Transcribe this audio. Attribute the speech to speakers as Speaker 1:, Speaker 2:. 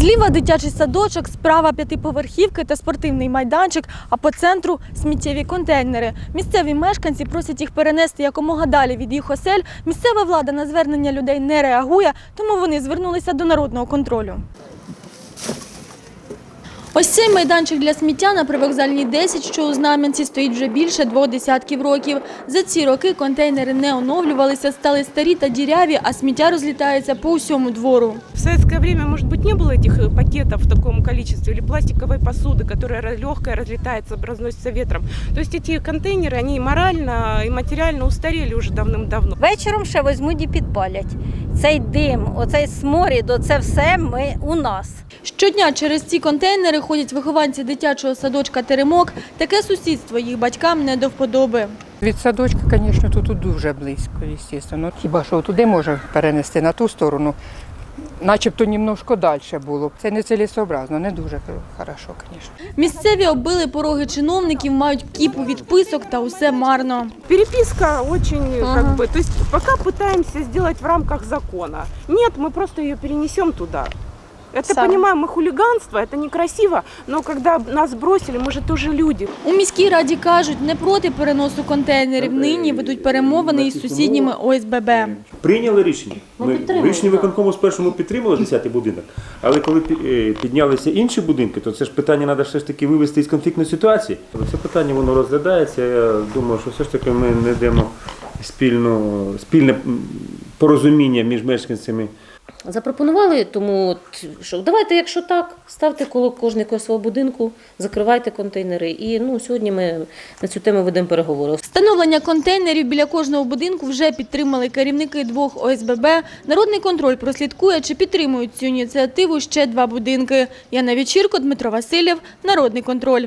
Speaker 1: Зліва дитячий садочок, справа п'ятиповерхівки та спортивний майданчик, а по центру сміттєві контейнери. Місцеві мешканці просять їх перенести якомога далі від їх осель. Місцева влада на звернення людей не реагує, тому вони звернулися до народного контролю. Ось цей майданчик для сміття на привокзальній 10, що у Знам'янці, стоїть вже більше двох десятків років. За ці роки контейнери не оновлювалися, стали старі та діряві, а сміття розлітається по усьому двору.
Speaker 2: В советское время, может быть, не было этих э, пакетов в таком количестве или пластиковой посуды, которая легкая, разлетается, разносится ветром. То есть эти контейнеры, они морально и материально устарели уже давным-давно.
Speaker 3: Вечором ще візьмуть і підпалять. Цей дим, оцей сморід, оце все ми у нас.
Speaker 1: Щодня через ці контейнери ходять вихованці дитячого садочка «Теремок». Таке сусідство їх батькам не до вподоби.
Speaker 4: Від садочка, звісно, тут, дуже близько, звісно. Хіба що туди може перенести на ту сторону, начебто немножко далі було. Це не цілесообразно, не дуже хорошо, звісно.
Speaker 1: Місцеві оббили пороги чиновників, мають кіпу відписок та усе марно.
Speaker 2: Переписка очень, э,
Speaker 1: Ага.
Speaker 2: как бы, то есть пока пытаемся сделать в рамках закона. Нет, мы просто ее перенесем туда. Это,
Speaker 1: Сами.
Speaker 2: понимаем, мы хулиганство, это некрасиво, но когда нас бросили, мы же тоже люди.
Speaker 1: У міській раді кажуть, не проти переносу контейнерів. Нині ведуть перемовини із сусідніми ОСББ.
Speaker 5: Прийняли рішення. Ми рішення виконкому спершу підтримали 10-й будинок, але коли пі- е, піднялися інші будинки, то це ж питання треба все ж таки вивести із конфліктної ситуації. Це питання воно розглядається. Я думаю, що все ж таки ми знайдемо спільну, спільне м, порозуміння між мешканцями.
Speaker 6: Запропонували, тому от, що давайте, якщо так, ставте коло кожний коло свого будинку, закривайте контейнери. І ну, сьогодні ми на цю тему ведемо переговори.
Speaker 1: Встановлення контейнерів біля кожного будинку вже підтримали керівники двох ОСББ. Народний контроль прослідкує, чи підтримують цю ініціативу ще два будинки. Яна Вечірко, Дмитро Васильєв, Народний контроль.